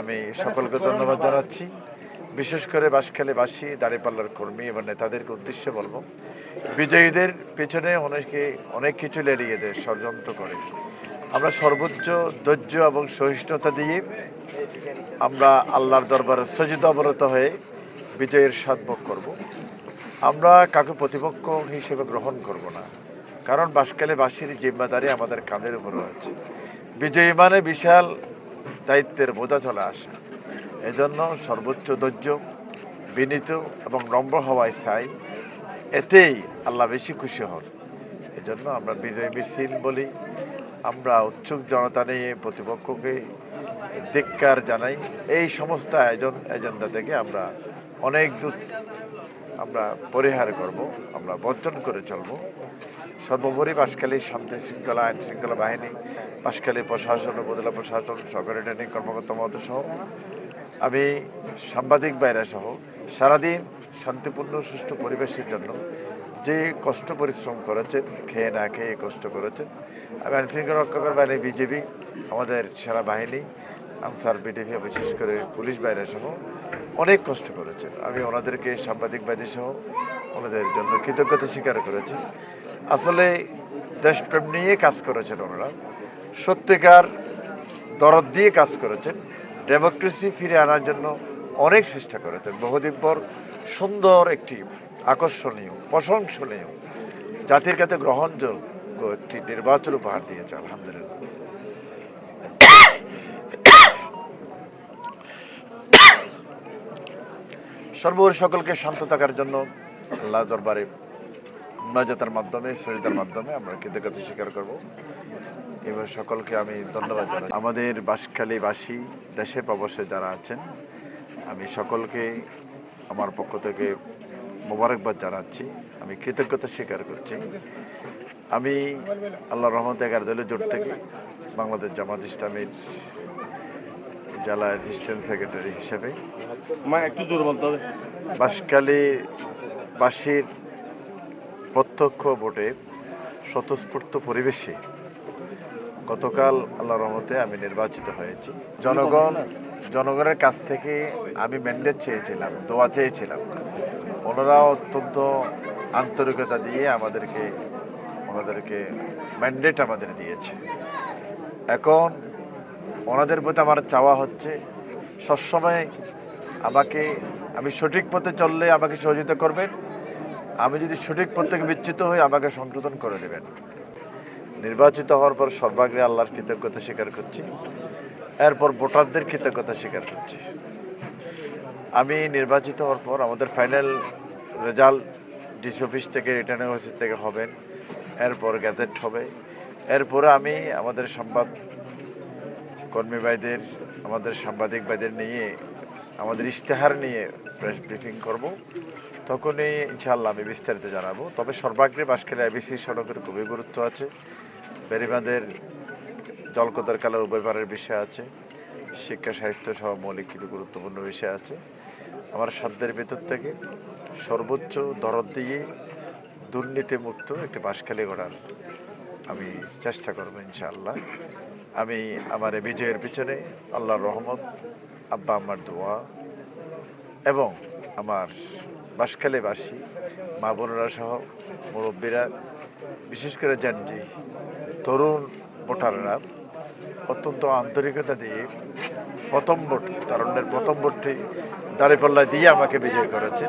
আমি সকলকে ধন্যবাদ জানাচ্ছি। বিশেষ করে বাসখালীবাসী দাঁড়িপাল্লার কর্মী এবং নেতাদেরকে উদ্দেশ্যে বলব, বিজয়ীদের পেছনে অনেকে, অনেক কিছু লেড়িয়ে দেয় ষড়যন্ত্র করে। আমরা সর্বোচ্চ ধৈর্য এবং সহিষ্ণুতা দিয়ে আমরা আল্লাহর দরবারে সজিত অবরত হয়ে বিজয়ের ভোগ করব। আমরা কাকে প্রতিপক্ষ হিসেবে গ্রহণ করব না, কারণ বাসকালীবাসীর জিম্মাদারি আমাদের কাঁধের উপর আছে বিজয়ী মানে বিশাল দায়িত্বের বোঝা চলে আসে। এজন্য সর্বোচ্চ ধৈর্য, বিনীত এবং নম্র হওয়ায় চাই। এতেই আল্লাহ বেশি খুশি হন। এজন্য আমরা বিজয় মিছিল বলি, আমরা উৎসুক জনতা নিয়ে প্রতিপক্ষকে ধিক্কার জানাই। এই সমস্ত আয়োজন, এজেন্ডা থেকে আমরা অনেক দূর আমরা পরিহার করব, আমরা বর্জন করে চলব। সর্বোপরি বাসকালী শান্তি শৃঙ্খলা, আইন শৃঙ্খলা বাহিনী বাসকালী প্রশাসন, উপজেলা প্রশাসন সরকারি ট্রেনিং কর্মকর্তা মহোদয় সহ, আমি সাংবাদিক বাইরা সহ সারাদিন শান্তিপূর্ণ, সুষ্ঠু পরিবেশের জন্য যে কষ্ট পরিশ্রম করেছেন, খেয়ে না খেয়ে কষ্ট করেছেন, আমি আইন শৃঙ্খলা রক্ষাকর বাহিনী বিজেপি, আমাদের সেনা বাহিনী আনসার বিডিপি, বিশেষ করে পুলিশ বাইরে সহ অনেক কষ্ট করেছেন। আমি ওনাদেরকে সাংবাদিক বাদী সহ ওনাদের জন্য কৃতজ্ঞতা স্বীকার করেছি। আসলে দেশপ্রেম নিয়ে কাজ করেছেন ওনারা। সত্যিকার দরদ দিয়ে কাজ করেছেন। ডেমোক্রেসি ফিরে আনার জন্য অনেক চেষ্টা করেছেন। বহুদিন পর সুন্দর একটি আকর্ষণীয়, প্রশংসনীয়, জাতির কাছে গ্রহণযোগ্য একটি নির্বাচন উপহার দিয়েছে, আলহামদুলিল্লাহ। সর্বোপরি সকলকে শান্ত থাকার জন্য আল্লাহ দরবারে নজতার মাধ্যমে সরিতার মাধ্যমে আমরা কৃতজ্ঞতা স্বীকার করব। এবার সকলকে আমি ধন্যবাদ জানাই। আমাদের বাসখালীবাসী দেশে প্রবাসে যারা আছেন আমি সকলকে আমার পক্ষ থেকে মোবারকবাদ জানাচ্ছি। আমি কৃতজ্ঞতা স্বীকার করছি। আমি আল্লাহ রহমত এগারো দলের জোট থেকে বাংলাদেশ জামাত ইসলামের জেলা অ্যাসিস্ট্যান্ট সেক্রেটারি হিসেবে একটু জোর বলতে হবে। বাসকালী বাসীর প্রত্যক্ষ ভোটে স্বতঃস্ফূর্ত পরিবেশে গতকাল আল্লাহ রহমতে আমি নির্বাচিত হয়েছি। জনগণ, জনগণের কাছ থেকে আমি ম্যান্ডেট চেয়েছিলাম, দোয়া চেয়েছিলাম। ওনারা অত্যন্ত আন্তরিকতা দিয়ে আমাদেরকে, ওনাদেরকে ম্যান্ডেট আমাদের দিয়েছে। এখন ওনাদের প্রতি আমার চাওয়া হচ্ছে সবসময় আমাকে আমি সঠিক পথে চললে আমাকে সহযোগিতা করবেন। আমি যদি সঠিক পথ থেকে বিচ্যুত হই, আমাকে সংশোধন করে দেবেন। নির্বাচিত হওয়ার পর সর্বাগ্রে আল্লাহর কৃতজ্ঞতা স্বীকার করছি। এরপর ভোটারদের কৃতজ্ঞতা স্বীকার করছি। আমি নির্বাচিত হওয়ার পর আমাদের ফাইনাল রেজাল্ট ডিসি অফিস থেকে রিটার্নিং অফিস থেকে হবেন। এরপর গ্যাজেট হবে। এরপরে আমি আমাদের সংবাদ কর্মী ভাইদের, আমাদের সাংবাদিক ভাইদের নিয়ে আমাদের ইশতেহার নিয়ে প্রেস ব্রিফিং করব। তখনই ইনশাআল্লাহ আমি বিস্তারিত জানাব। তবে সর্বাগ্রে বাসখালী আইবিসি সড়কের খুবই গুরুত্ব আছে। বেরিবাঁধের জলকদার কালার উভয় পারের বিষয় আছে। শিক্ষা সাহিত্য সহ মৌলিক কিছু গুরুত্বপূর্ণ বিষয় আছে। আমার সাধ্যের ভেতর থেকে সর্বোচ্চ দরদ দিয়ে দুর্নীতিমুক্ত একটি বাসখালী গড়ার আমি চেষ্টা করব ইনশাআল্লাহ। আমি আমার বিজয়ের পিছনে আল্লাহর রহমত আব্বা আমার দোয়া এবং আমার বাসখালীবাসী, মা বোনেরা সহ মুরব্বীরা, বিশেষ করে যান যে তরুণ ভোটাররা অত্যন্ত আন্তরিকতা দিয়ে প্রথম ভোট, তারণ্যের প্রথম ভোটটি দাঁড়িপাল্লা দিয়ে আমাকে বিজয় করেছে।